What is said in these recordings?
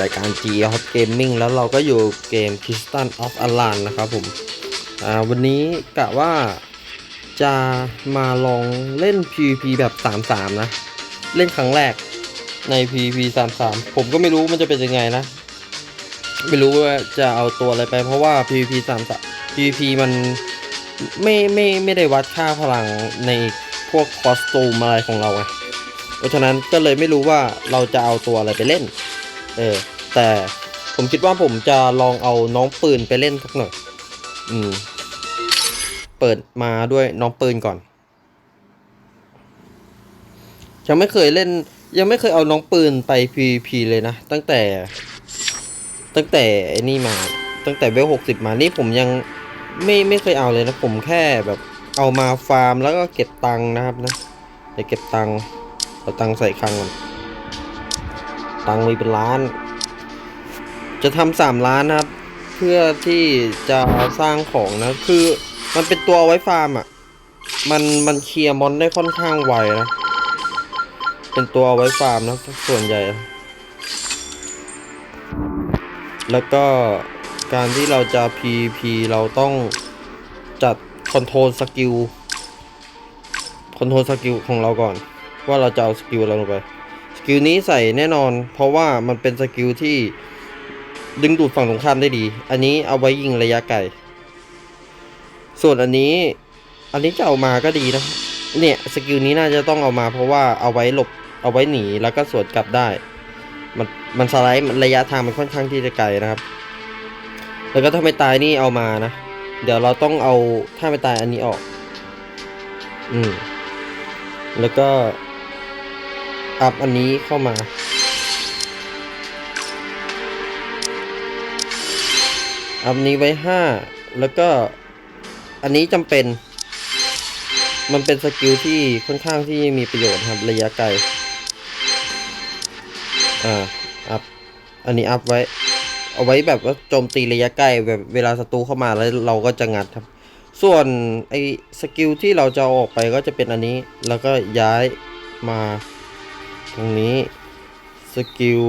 รายการ G Hot Gaming แล้วเราก็อยู่เกม Crystal of Alan นะครับผมวันนี้กะว่าจะมาลองเล่น PVP แบบ 3-3 นะ เล่นครั้งแรกใน PVP 3-3 ผมก็ไม่รู้มันจะเป็นยังไงนะ ไม่รู้ว่าจะเอาตัวอะไรไปเพราะว่า PVP 3-3 PVP มันไม่ไม่ไม่ได้วัดค่าพลังในพวกคอสตูมอะไรของเราไง เพราะฉะนั้นก็เลยไม่รู้ว่าเราจะเอาตัวอะไรไปเล่น เออ แต่ผมคิดว่าผมจะลองเอาน้องปืนไปเล่นสักหน่อย อืม เปิดมาด้วยน้องปืนก่อน ยังไม่เคยเล่น ยังไม่เคยเอาน้องปืนไป PVP เลยนะ ตั้งแต่ ตั้งแต่ไอ้นี่มา ตั้งแต่เวลหกสิบมา นี่ผมยังไม่ไม่เคยเอาเลยนะ ผมแค่แบบเอามาฟาร์มแล้วก็เก็บตังค์นะครับนะเดี๋ยวเก็บตังค์ เอาตังใส่คลังก่อนตังมีเป็นล้าน จะทำสามล้านนะครับ เพื่อที่จะสร้างของนะ คือมันเป็นตัวเอาไว้ฟาร์มอะ มันมันเคลียร์มอนได้ค่อนข้างไวนะ เป็นตัวเอาไว้ฟาร์มนะส่วนใหญ่ แล้วก็การที่เราจะ PVP เราต้องจัดคอนโทรลสกิลคอนโทรลสกิลของเราก่อน ว่าเราจะเอาสกิลอะไรลงไป สกิลนี้ใส่แน่นอน เพราะว่ามันเป็นสกิลที่ดึงดูดฝั่งตรงข้ามได้ดี อันนี้เอาไว้ยิงระยะไกล ส่วนอันนี้ อันนี้จะเอามาก็ดีนะ เนี่ยสกิลนี้น่าจะต้องเอามาเพราะว่าเอาไว้หลบ เอาไว้หนีแล้วก็สวนกลับได้ มันมันสไลด์ระยะทางมันค่อนข้างที่จะไกลนะครับ แล้วก็ถ้าไม่ตายนี่เอามานะ เดี๋ยวเราต้องเอาถ้าไม่ตายอันนี้ออก อืม แล้วก็ อัพอันนี้เข้ามา อัพนี้ไว้ห้าแล้วก็อันนี้จำเป็น มันเป็นสกิลที่ค่อนข้างที่มีประโยชน์ครับระยะไกล อ่า อัพ อันนี้อัพไว้ เอาไว้แบบว่าโจมตีระยะใกล้แบบเวลาศัตรูเข้ามาแล้วเราก็จะงัดครับส่วนไอ้สกิลที่เราจะออกไปก็จะเป็นอันนี้ แล้วก็ย้ายมา ตรงนี้สกิล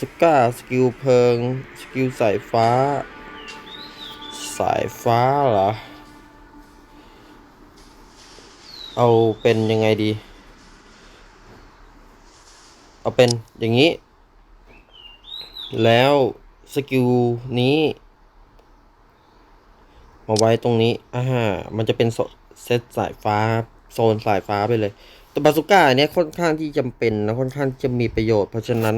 สก้าสกิลเพลิง สกิลสายฟ้า สายฟ้าเหรอ เอาเป็นยังไงดี เอาเป็นอย่างนี้ แล้วสกิลนี้ มาไว้ตรงนี้อ่ามันจะเป็นเซตสายฟ้า โซนสายฟ้าไปเลย แต่บาสุก้าเนี้ยค่อนข้างที่จำเป็นนะค่อนข้างจะมีประโยชน์ เพราะฉะนั้น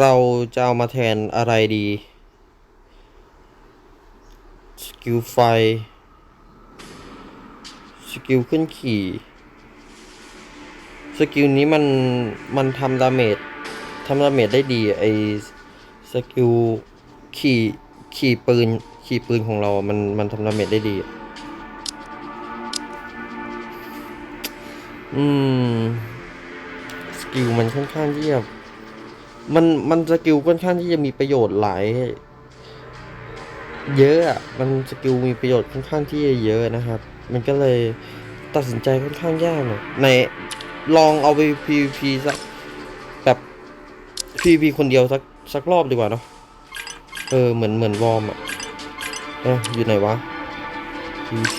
เราจะเอามาแทนอะไรดี สกิลไฟ สกิลขึ้นขี่ สกิลนี้มันมันทำดาเมจทำดาเมจได้ดีไอสกิลขี่ขี่ปืนขี่ปืนของเรา มันมันทำดาเมจได้ดีอื ม สกิลมันค่อนข้างที่จะมันมันสกิลค่อนข้างที่จะมีประโยชน์หลาย เยอะอะมันสกิลมีประโยชน์ค่อนข้างที่จะเยอะนะครับ มันก็เลยตัดสินใจค่อนข้างยากหน่อยในลองเอาไป PVP สักแบบ PVP คนเดียวสักสักรอบดีกว่าเนาะเออเหมือนเหมือนวอร์มอะเอออยู่ไหนวะ PVP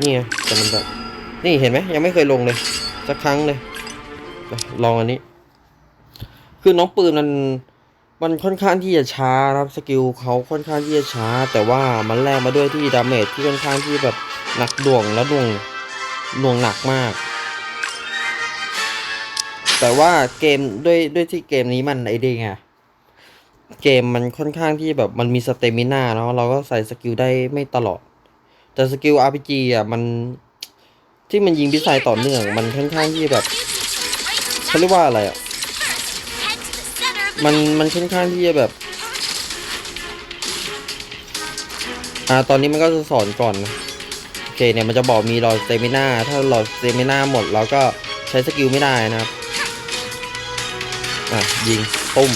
นี่ไงแต่มันแบบ นี่เห็นไหมยังไม่เคยลงเลยสักครั้งเลยลองอันนี้ คือน้องปืนมันมันค่อนข้างที่จะช้านะครับสกิลเขาค่อนข้างที่จะช้า แต่ว่ามันแลกมาด้วยที่ดาเมจที่ค่อนข้างที่แบบหนักดวงและดวงดวงหนักมาก แต่ว่าเกมด้วยด้วยที่เกมนี้มันไอ้ดีไงเกมมันค่อนข้างที่แบบมันมีสเตมิน่าเนาะเราก็ใส่สกิลได้ไม่ตลอด แต่สกิล RPG อะมัน ที่มันยิงพิสัยต่อเนื่อง มันค่อนข้างที่แบบเขาเรียกว่าอะไรอะมันมันค่อนข้างที่จะแบบ อ่าตอนนี้มันก็จะสอนก่อนโอเคเนี่ยมันจะบอกมีหลอดสเตมิน่าถ้าหลอดสเตมิน่าหมดเราก็ใช้สกิลไม่ได้นะครับ อะยิงปุ้ม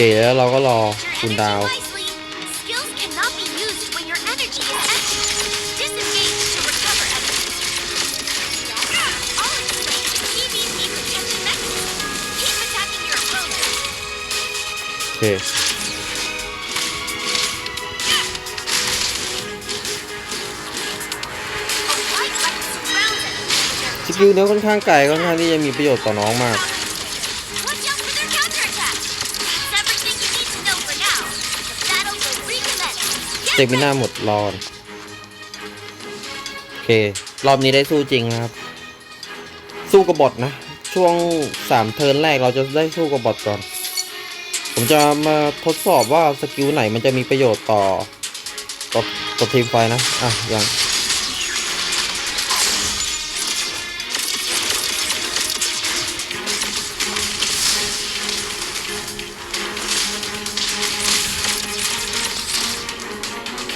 เคแล้วเราก็รอคูณดาวน์ Nicely. Skills can cannot be used when your energy is empty. Disengage to recover energy. I'll explain the PvP protection mechanism. Keep attacking your opponent. โอเค A white light surrounds it. สกิลเนี้ยค่อนข้างไกลค่อนข้างที่จะมีประโยชน์ต่อน้องมาก เตมิน่าหมดรอนโอเค รอบนี้ได้สู้จริงนะครับ สู้กับบอทนะ ช่วงสามเทิร์นแรกเราจะได้สู้กับบอทก่อน ผมจะมาทดสอบว่าสกิลไหนมันจะมีประโยชน์ต่อต่อต่อทีมไฟนะ อะ อย่าง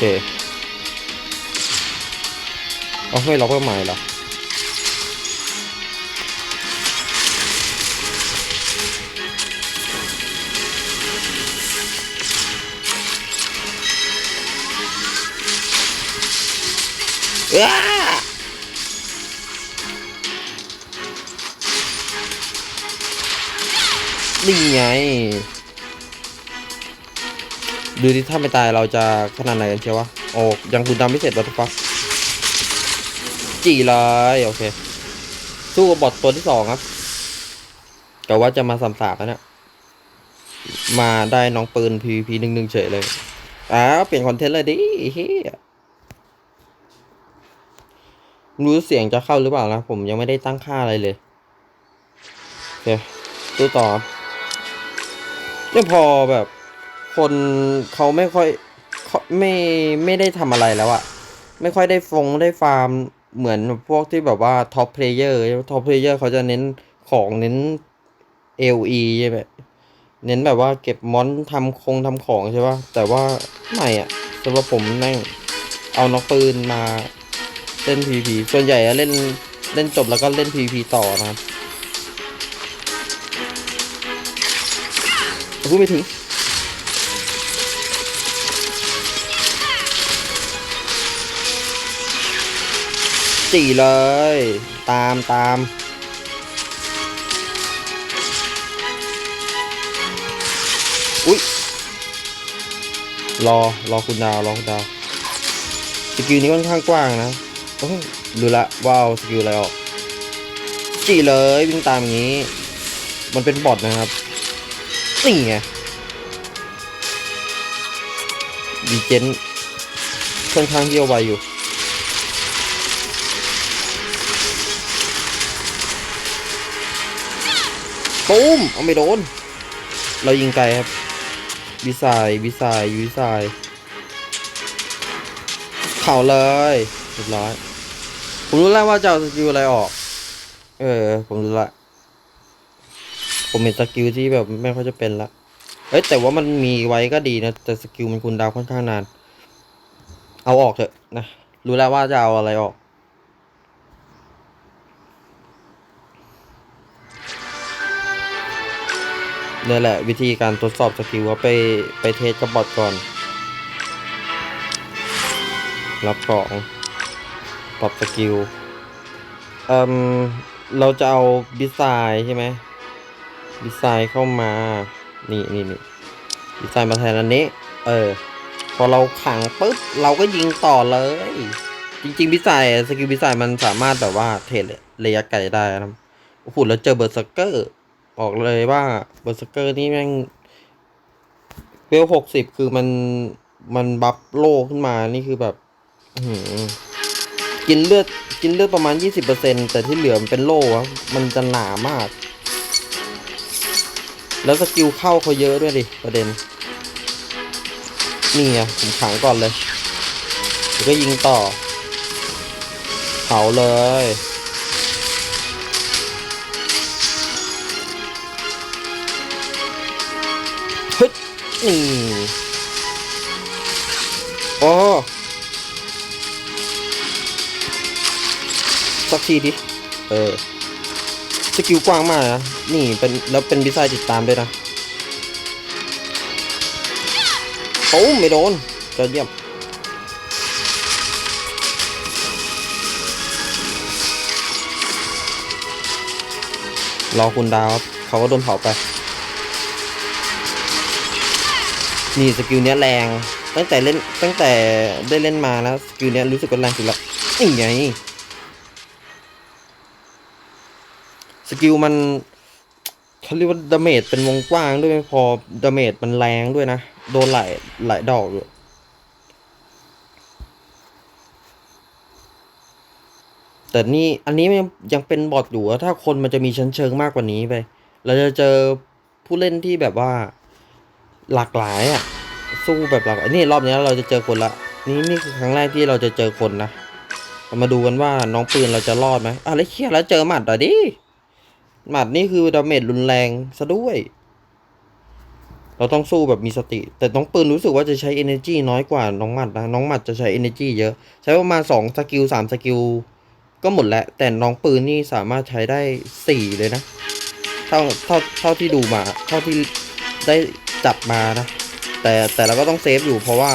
เคเอาไม่ล็อกเป้าหมายเหรออ้านี่ไง ดูที่ถ้าไม่ตายเราจะขนาดไหนกันเชียววะ โอ้ยังคุณดำไม่เสร็จวัตฟักจีเลยโอเค สู้กับบอทตัวที่สองครับแต่ว่าจะมาสามสามแล้วเนี่ยมาได้น้องปืน PVP หนึ่งหนึ่งเฉยเลย อ้าว เปลี่ยนคอนเทนต์เลยดิเฮียไม่รู้เสียงจะเข้าหรือเปล่านะ ผมยังไม่ได้ตั้งค่าอะไรเลยโอเคดูต่อเนี่ยพอแบบ คนเขาไม่ค่อยเขาไม่ไม่ได้ทำอะไรแล้วอะไม่ค่อยได้ฟงได้ฟาร์มเหมือนพวกที่แบบว่าท็อปเพลเยอร์ท็อปเพลเยอร์เขาจะเน้นของเน้น LE ใช่ไหมเน้นแบบว่าเก็บมอนทำคงทำของใช่ป่ะแต่ว่าไม่อะสำหรับผมแม่งเอานอกปืนมาเล่น PVP ส่วนใหญ่อะเล่นเล่นจบแล้วก็เล่น PVP ต่อนะครับพูดไม่ถึง จีเลย ตามตามอุ๊ยรอรอคุณดาวรอคุณดาวสกิลนี้ค่อนข้างกว้างนะโอ้ดูละว้าวสกิลอะไรออกจีเลยวิ่งตามอย่างนี้ มันเป็นบอทนะครับนี่ไงดีเจนค่อนข้างเที่ยวไวอยู่ ตูมเอาไม่โดน เรายิงไกลครับวิสายวิสายวิสายเข่าเลยเรียบร้อย ผมรู้แล้วว่าจะเอาสกิลอะไรออก เออ ผมรู้ละ ผมเห็นสกิลที่แบบไม่ค่อยจะเป็นละ เอ้ยแต่ว่ามันมีไว้ก็ดีนะ แต่สกิลมันคุณดาวค่อนข้างนาน เอาออกเถอะนะ รู้แล้วว่าจะเอาอะไรออก นี่แหละวิธีการทดสอบสกิลว่าไปไปเทสกับบอทก่อน รับของปรับสกิลเอ่มเราจะเอาดีไซน์ใช่ไหมดีไซน์เข้ามา นี่นี่นี่ดีไซน์มาแทนอันนี้ เออ พอเราขังปุ๊บ เราก็ยิงต่อเลย จริงๆดีไซน์สกิลดีไซน์มันสามารถแบบว่าเทรดระยะไกลได้นะโอ้โหแล้วเจอเบอร์สเกอร์ บอกเลยว่าเบอร์สเกอร์นี่แม่งเวลหกสิบคือมันมันบัฟโลขึ้นมานี่คือแบบกินเลือดกินเลือดประมาณ 20%แต่ที่เหลือมันเป็นโล่อะมันจะหนามาก แล้วสกิลเข้าเขาเยอะด้วยดิประเด็น นี่ไงผมขังก่อนเลยแล้วก็ยิงต่อเผาเลย นี่ โอ้สักทีดิ เออ สกิลกว้างมากนะ นี่เป็นแล้วเป็นวิสัยติดตามด้วยนะโอ้ไม่โดนยอดเยี่ยมรอคุณดาวครับ เขาก็โดนเผาไป นี่สกิลเนี้ยแรง ตั้งแต่เล่นตั้งแต่ได้เล่นมานะสกิลเนี้ยรู้สึกว่าแรงสุดละนี่ไงสกิลมันเขาเรียกว่าดาเมจเป็นวงกว้างด้วยไม่พอดาเมจมันแรงด้วยนะ โดนหลายหลายดอกด้วยแต่นี่อันนี้ยังยังเป็นบอทอยู่ถ้าคนมันจะมีชั้นเชิงมากกว่านี้ไป เราจะเจอผู้เล่นที่แบบว่า หลากหลายอะ สู้แบบหลากหลายนี่รอบนี้เราจะเจอคนละ นี่นี่คือครั้งแรกที่เราจะเจอคนนะเรามาดูกันว่าน้องปืนเราจะรอดไหมอะแล้วเคียแล้วเจอหมัดอะดิหมัดนี่คือดาเมจรุนแรงซะด้วย เราต้องสู้แบบมีสติ แต่น้องปืนรู้สึกว่าจะใช้ energy น้อยกว่าน้องหมัดนะน้องหมัดจะใช้ energy เยอะ ใช้ประมาณสองสกิลสามสกิลก็หมดแล้ว แต่น้องปืนนี่สามารถใช้ได้สี่เลยนะ เท่าเท่าเท่าที่ดูมา เท่าที่ได้ จับมานะ แต่แต่เราก็ต้องเซฟอยู่เพราะว่า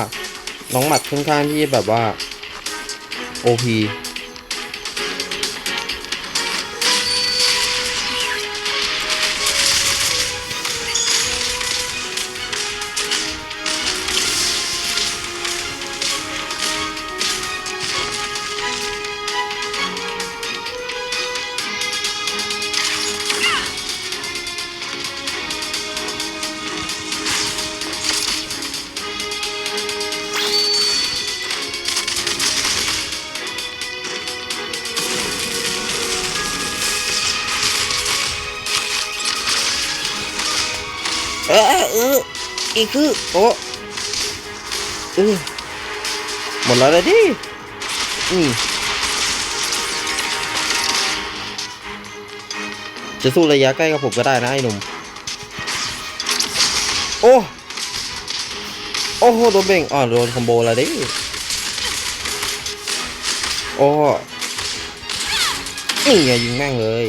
น้องหมัดค่อนข้างที่แบบว่า OP ออเออเอออีกคือโอ้เออหมดแล้วเลยดิอืมจะสู้ระยะใกล้กับผมก็ได้นะไอ้หนุ่ม โอ้ โอ้โหโดนเบ่งอ่าโดนคอมโบแล้วดิ โอ้นี่ไงยิงแม่งเลย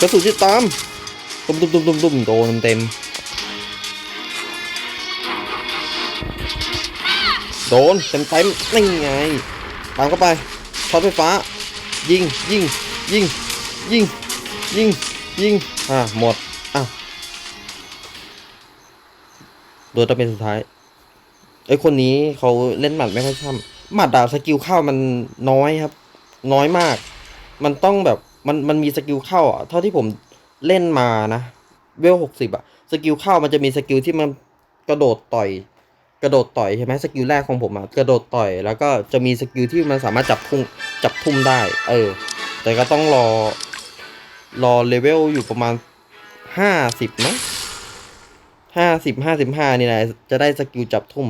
กระสุนที่ตามตุ้มตุ้มตุ้มตุ้มตุ้มโดนเต็มโดนเต็มเต็มนี่ไงตามเข้าไปช็อตไฟฟ้า ยิงยิงยิงยิงยิงยิงอ่าหมดอะโดนตะเป็นสุดท้ายไอ้คนนี้เขาเล่นหมัดไม่ค่อยช่ำหมัดดาบสกิลเข้ามันน้อยครับ น้อยมาก มันต้องแบบ มันมันมีสกิลเข้าอะเท่าที่ผมเล่นมานะเวลหกสิบอะสกิลเข้ามันจะมีสกิลที่มันกระโดดต่อยกระโดดต่อยใช่ไหมสกิลแรกของผมอะกระโดดต่อย แล้วก็จะมีสกิลที่มันสามารถจับทุ่งจับทุ่มได้ เออ แต่ก็ต้องรอ รอเลเวลอยู่ประมาณห้าสิบนะห้าสิบห้าสิบห้านี่แหละจะได้สกิลจับทุ่ม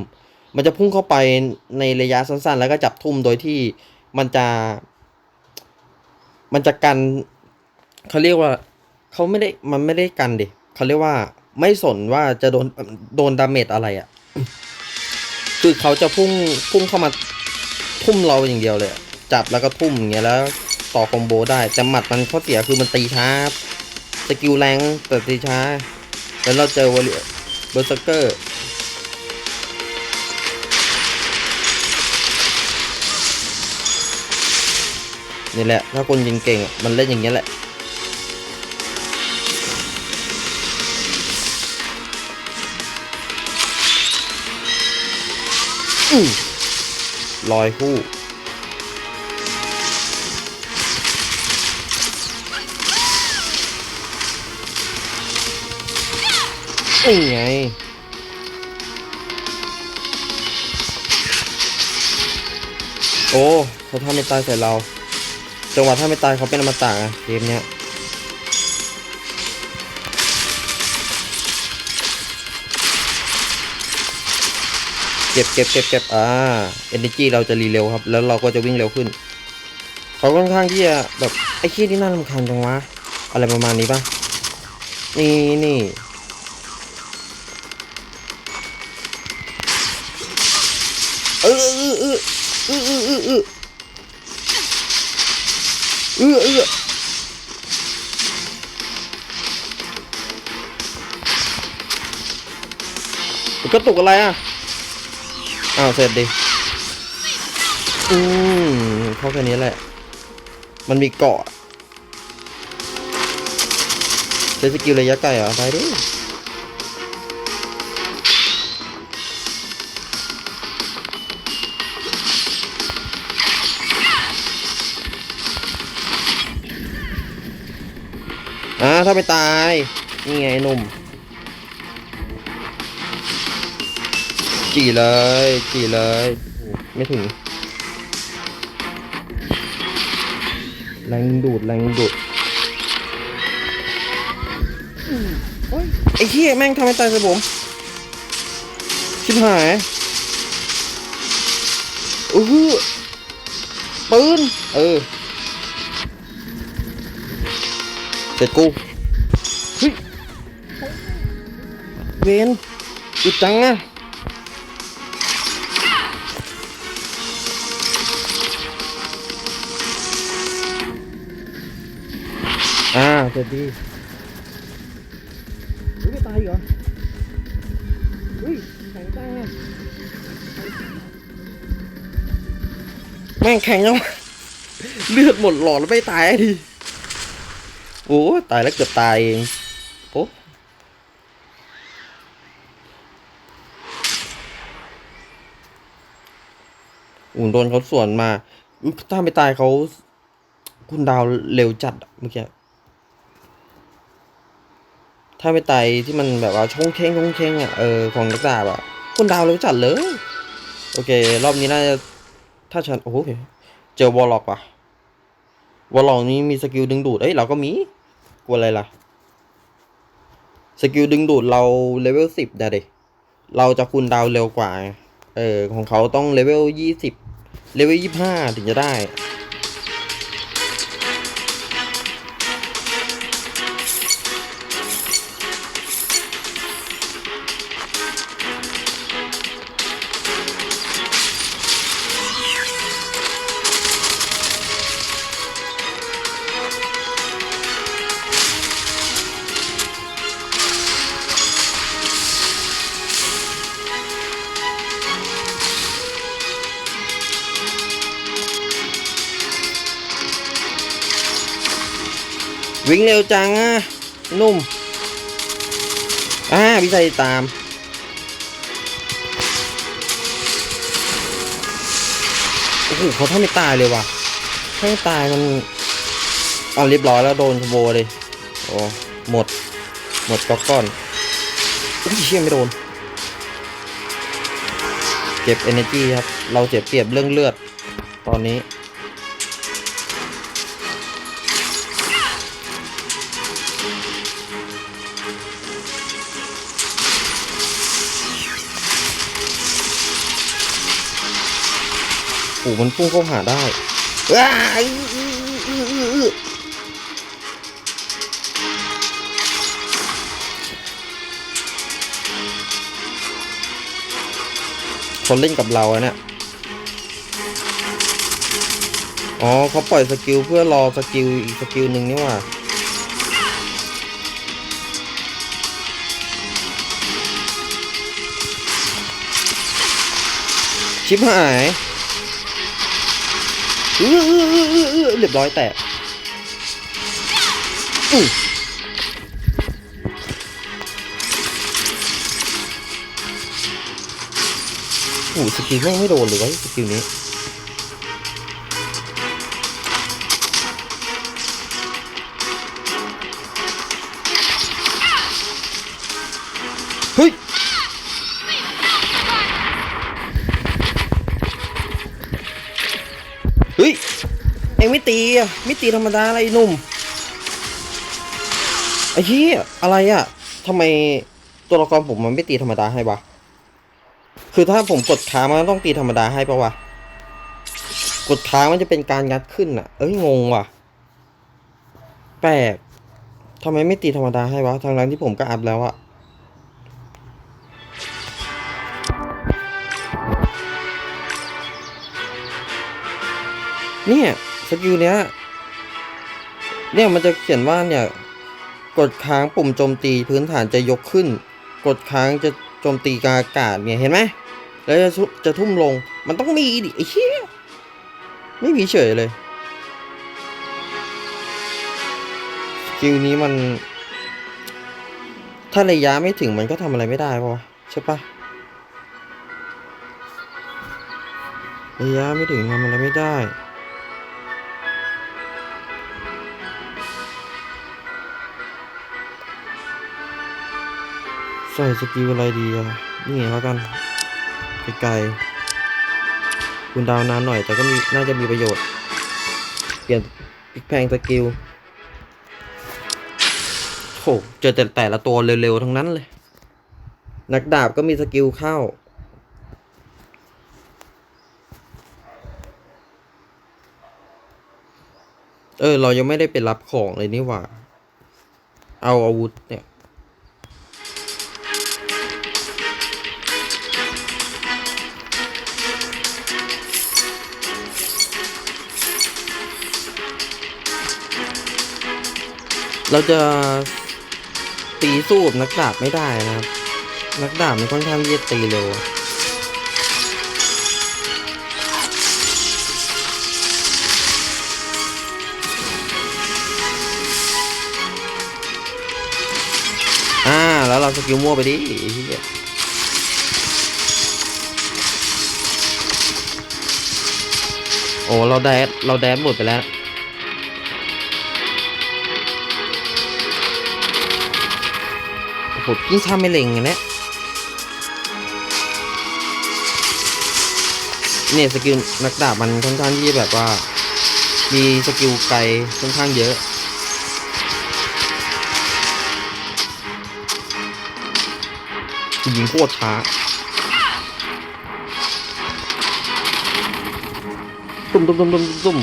มันจะพุ่งเข้าไปในระยะสั้นๆ แล้วก็จับทุ่มโดยที่มันจะ มันจะกันเขาเรียกว่าเขาไม่ได้มันไม่ได้กันดิเขาเรียกว่าไม่สนว่าจะโดนโดนดาเมจอะไรอะ่ะ คือเขาจะพุ่งพุ่งเข้ามาทุ่มเราอย่างเดียวเลย จับแล้วก็ทุ่มอย่างเงี้ยแล้วต่อคอมโบได้ แต่หมัดมันข้อเสียคือมันตีช้าสกิลแรงแต่ตีช้า แล้วเราเจอวอลเบอร์เซอร์เกอร์ นี่แหละ ถ้าคนยิงเก่งมันเล่นอย่างเงี้ยแหละ ลอยคู่ นี่ไงโอ้เขาทำไม่ตายใส่เรา จังหวะถ้าไม่ตายเขาเป็นอมตะอะเกมเนี้ยเก็บเก็บเก็บเก็บอ่า energy เราจะรีเร็วครับ แล้วเราก็จะวิ่งเร็วขึ้น เขาค่อนข้างที่จะแบบไอ้ขี้ที่น่ารำคาญจังวะ อะไรประมาณนี้ปะนี่นี่ กระตุกอะไรอะ อ้าวเสร็จดิ อืมเขาแค่นี้แหละ มันมีเกาะใช้สกิลระยะไกลเหรอได้ดิอ่าถ้าไม่ตาย นี่ไงหนุ่ม จีเลย จี่เลย ไม่ถึง แรงดูด แรงดูดไอ้เหี้ยแม่งทำให้ตายสิผม ชิบหายอือหือปืน เออเสร็จกูเฮ้ยเวนอุดจังอะ อ่าเสร็จดีเฮ้ยไม่ตายอีกเหรอเฮ้ยแข็งจังอะแม่งแข็งจังวเลือดหมดหลอดแล้วไม่ตายไอ้ทีโอ้ตายแล้วเกือบตายเองโอ้อุ่นโดนเขาสวนมาอุ๊ยถ้าไม่ตายเขาคุณดาวเร็วจัดเมื่อกี้ ถ้าไม่ตที่มันแบบว่าชงเชงชงเชงอะเออของนักดาบอะคุณดาวเร็วจัดเลย โอเค รอบนี้น่าจะถ้าฉันโอ้โหเจอวอลล็อกว่ะวอลล็อกนี้มีสกิลดึงดูดเอ้ยเราก็มีกลัวอะไรล่ะสกิลดึงดูดเราเลเวลสิบนะเด็เราจะคุณดาวเร็วกว่า เออของเขาต้องเลเวลยี่สิบเลเวลยี่ห้าถึงจะได้ วิ่งเร็วจังอะนุ่ม อ่าวิจัยตาม โอ้โหเขาถ้าไม่ตายเลยว่ะถ้าไม่ตายมันเอาเรียบร้อยแล้วโดนขโบเลย โอ้หมด หมดก็ก้อนอุ้ยเชี่ยไม่โดน เก็บ energy ครับ เราเสียเปรียบเรื่องเลือด ตอนนี้ โอ้มันพุ่งเข้าหาได้ว้าคนเล่นกับเราเนี่ย อ๋อเขาปล่อยสกิลเพื่อรอสกิลอีกสกิลหนึ่งนี่หว่าชิบหาย เรียบร้อยแตกอืโอ้สกิลแม่ไม่โดนเลยวะสกิลนี้ ไม่ตีอะไม่ตีธรรมดาอะไรหนุ่มไอ้เหี้ยอะไรอะทำไมตัวละครผมมันไม่ตีธรรมดาให้วะคือถ้าผมกดค้ามันต้องตีธรรมดาให้ปะวะกดค้ามันจะเป็นการงัดขึ้นอะเอ้ยงงว่ะ แปลกทำไมไม่ตีธรรมดาให้วะทางร้านที่ผมก็อัพแล้วอะเนี่ย สกิลเนี้ยเนี่ยมันจะเขียนว่าเนี่ย กดค้างปุ่มโจมตีพื้นฐานจะยกขึ้น กดค้างจะโจมตีกลางอากาศเนี่ยเห็นไหมแล้วจะจะทุ่มลงมันต้องมีดิไอ้เหี้ยไม่มีเฉยเลยสกิลนี้มัน ถ้าระยะไม่ถึงมันก็ทำอะไรไม่ได้ปะใช่ปะระยะไม่ถึงทำอะไรไม่ได้ ใส่สกิลอะไรดีอะนี่ไงแล้วกันไกลๆคุณดาวนานหน่อยแต่ก็มีน่าจะมีประโยชน์ เปลี่ยนพลิกแพงสกิลโหเจอแต่แต่ละตัวเร็วๆ ทั้งนั้นเลย นักดาบก็มีสกิลเข้าเออ เรายังไม่ได้ไปรับของเลยนี่หว่า เอาอาวุธเนี่ย เราจะตีสู้กับนักดาบไม่ได้นะครับ นักดาบมันค่อนข้างที่จะตีเร็วอ่า แล้วเราสกิลมั่วไปดิเหี้ยโอ้ เราแดดเราแดดหมดไปแล้ว โอ้โหยิ่งถ้าไม่เล็งอย่างเนี้ยเนี่ยสกิลนักดาบมันค่อนข้างที่จะแบบว่า มีสกิลไกลค่อนข้างเยอะยิงโคตรช้าตุ่มตุ่มตุ่มตุ่มตุ่ม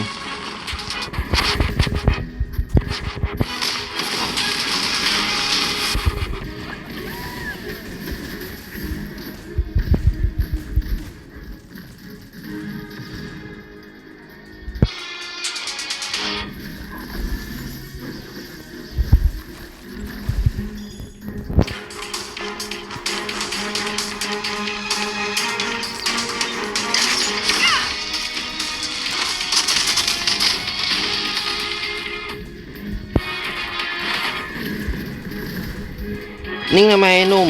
นิ่งทำไมไอ้หนุ่ม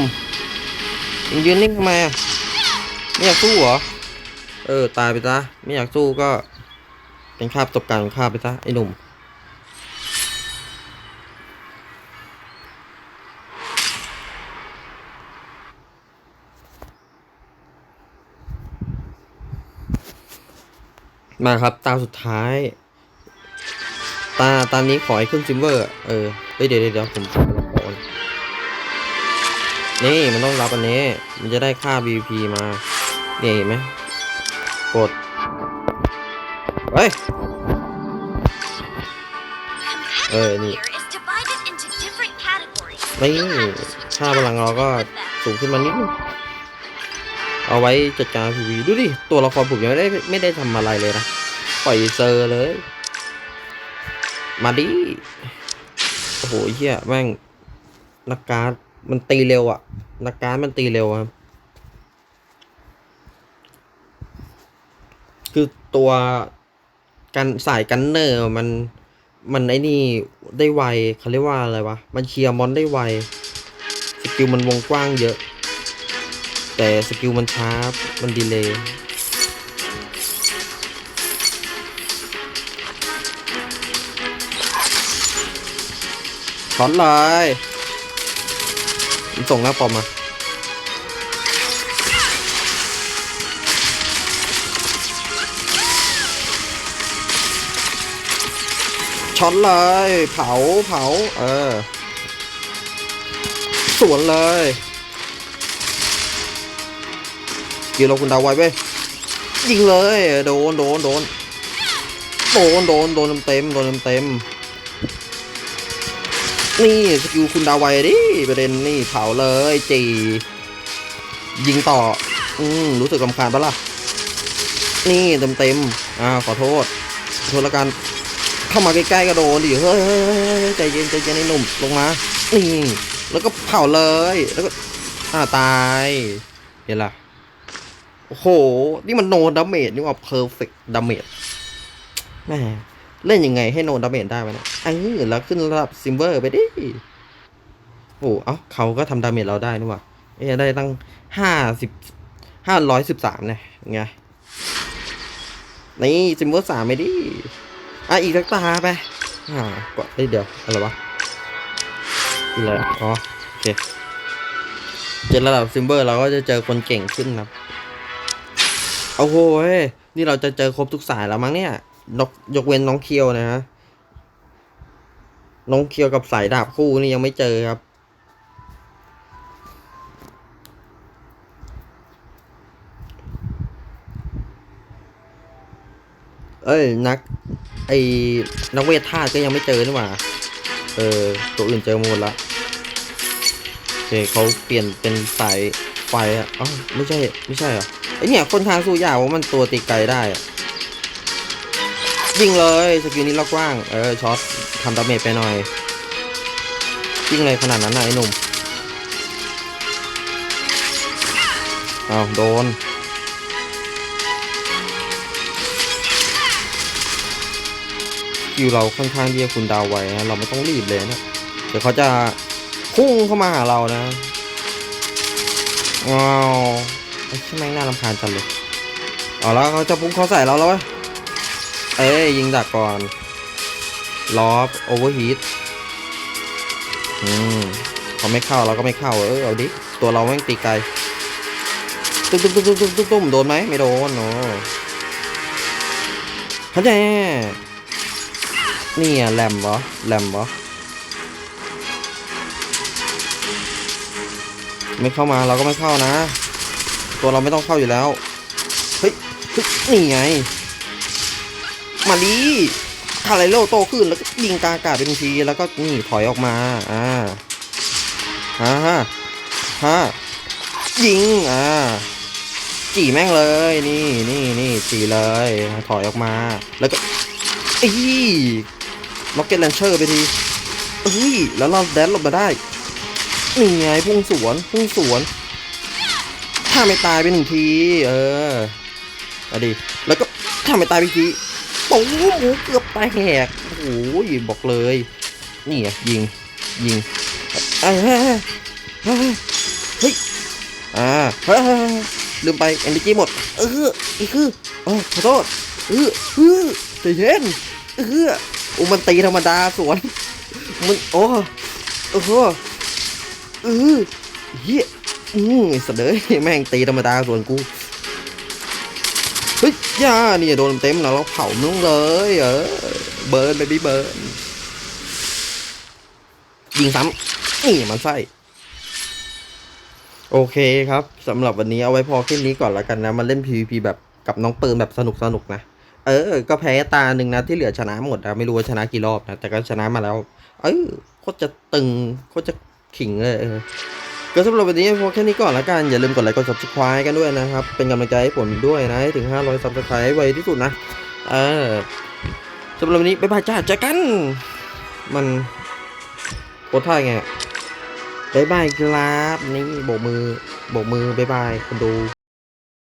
มึงยืนนิ่งทำไมอะไม่อยากสู้เหรอ เออ ตายไปซะไม่อยากสู้ก็เป็นคาประสบการณ์ของข้าไปซะไอ้หนุ่มมาครับ ตาสุดท้าย ตาตานี้ขอให้ขึ้นซิมเวอร์ เออเดี๋ยวเดี๋ยวเดี๋ยวผมขอรับก่อน นี่มันต้องรับอันนี้ มันจะได้ค่า BP มาเนี่ยเห็นไหมกดเฮ้ย An Ờ, enemy nè. here is divided into different categories. นี่ค่าพลังเราก็สูงขึ้นมานิดนึงเอาไว้จัดการ PV ดูดิ ตัวละครผมยังไม่ได้ไม่ได้ทำอะไรเลยนะ ปล่อยเซอร์เลย มาดิ โอ้โหเฮียแม่งนักการด มันตีเร็วอะนักการดมันตีเร็วครับ คือตัวกันสายกันเนอร์มันมันไอ้นี่ได้ไวเขาเรียกว่าอะไรวะ มันเคลียร์มอนได้ไว สกิลมันวงกว้างเยอะ แต่สกิลมันช้า มันดีเลย์ช็อตเลย มันส่งหน้าปอมมาช็อตเลย เผาเผา เออ สวนเลยยิงเราคุณดาวไว้เว้ยยิงเลย โดนโดนโดนโดนโดนโดนเต็มโดนเต็มๆ นี่สกิลคุณดาวไวดิประเด็นนี่เผาเลยจียิงต่อ อืมรู้สึกลำคาญปะล่ะ นี่เต็มเต็มๆอ่าขอโทษโทษล้วกัน เข้ามาใกล้ๆก็โดนดิ เฮ้ยใจเย็นใจเย็นไอ้หนุ่มลงมา นี่ แล้วก็เผาเลย แล้วก็ อ่าตาย เห็นละโอ้โห นี่มันโนดาเมจนี่ว่าเพอร์เฟกต์ดาเมจแม่ เล่นยังไงให้โนดาเมจได้วะเนี่ยไอ้แล้วขึ้นระดับซิมเวอร์ไปดิโอ้เอ้าเขาก็ทำดาเมจเราได้นี่ว่าเอ้ได้ตั้งห้าสิบห้าร้อยสิบสามเนี่ยไงนี่ซิมเวอร์สามไปดิอะอีกสักตาไปอ่ากดเดี๋ยวอะไรวะอะไรอ๋อโอเคเจอระดับซิมเบอร์เราก็จะเจอคนเก่งขึ้นครับโอ้โว้ยนี่เราจะเจอครบทุกสายแล้วมั้งเนี่ย นกยกเว้นน้องเคียวนะฮะ น้องเคียวกับสายดาบคู่นี่ยังไม่เจอครับ เอ้ยนัก ไอ้นักเวทธาตุก็ยังไม่เจอนี่หว่า เออ ตัวอื่นเจอหมดละโอเคเขาเปลี่ยนเป็นสายไฟอะอ๋อไม่ใช่ ไม่ใช่เหรอไอเนี่ยคนข้างสู้ยากว่ามันตัวตีไกลได้อะ ยิงเลยสกิลนี้ล็อกว้าง เออช็อตทำดาเมจไปหน่อยยิงเลยขนาดนั้นนะไอ้หนุ่มเอาโดน สกิลเราค่อนข้างที่จะคุณดาวไว้นะเราไม่ต้องรีบเลยนะเดี๋ยวเขาจะพุ่งเข้ามาหาเรานะว้าวไอ้ช่างแม่งน่ารำคาญจังเลยเอาแล้วเขาจะพุ่งเขาใส่เราแล้วเว้ย เอ้ยยิงดักก่อนลอบโอเวอร์ฮีทอืมเขาไม่เข้าเราก็ไม่เข้า เออเอาดิ ตัวเราแม่งตีไกล ตุ้มตุ้มตุ้มตุ้มตุ้มตุ้มตุ้มโดนไหมไม่โดนโอ้เขาแน่นี่อะแรมเหรอแรมเหรอไม่เข้ามาเราก็ไม่เข้านะ ตัวเราไม่ต้องเข้าอยู่แล้ว เฮ้ยนี่ไง มาดีคาไรโลโตขึ้นแล้วก็ยิงกาอากาศเป็นทีแล้วก็นี่ถอยออกมา อ่าอ่าฮะฮะยิง อ่าจีแม่งเลยนี่นี่นี่จีเลยถอยออกมา แล้วก็อีล็อกเก็ตแลนเชอร์ไปทีเฮ้ยแล้วเราแดนหลบมาได้นี่ไงพุ่งสวนพุ่งสวน ถ้าไม่ตายไปหนึ่งที เอออาดิแล้วก็ถ้าไม่ตายไปที ปุ๊บหมูเกือบตายแหกโอ้โหบอกเลย นี่ไงยิงยิงเอ้ยเฮ้ยอ่าลืมไปเอเนจีหมด เอออีกคือเออขอโทษเออเออใจเย็นเออโอ้มันตีธรรมดาสวนมันโอ้โอ้โหเออเฮียอืมเสดยแม่งตีธรรมดาส่วนกู เฮ้ยย่านี่โดนเต็มแล้วเราเผามึงเลย เออ เบิร์นไปบีเบิร์นยิงซ้ำนี่มันไส้โอเคครับสำหรับวันนี้เอาไว้พอแค่นี้ก่อนละกันนะ มาเล่น PVP แบบกับน้องปืนแบบสนุกสนุกนะ เออ ก็แพ้ตาหนึ่งนะที่เหลือชนะหมดนะ ไม่รู้ว่าชนะกี่รอบนะ แต่ก็ชนะมาแล้ว เออโคตรจะตึงโคตรจะขิงเลยเออ ก็สำหรับวันนี้พอแค่นี้ก่อนละกัน อย่าลืมกดไลค์กด subscribe กันด้วยนะครับ เป็นกำลังใจให้ผมด้วยนะถึง 500 subscribe ไวที่สุดนะ เออสำหรับวันนี้บ๊ายบายจ้าเจอกัน มันโคตรท่าไงบ๊ายบายครับ นี่โบกมือโบกมือบ๊ายบายคนดู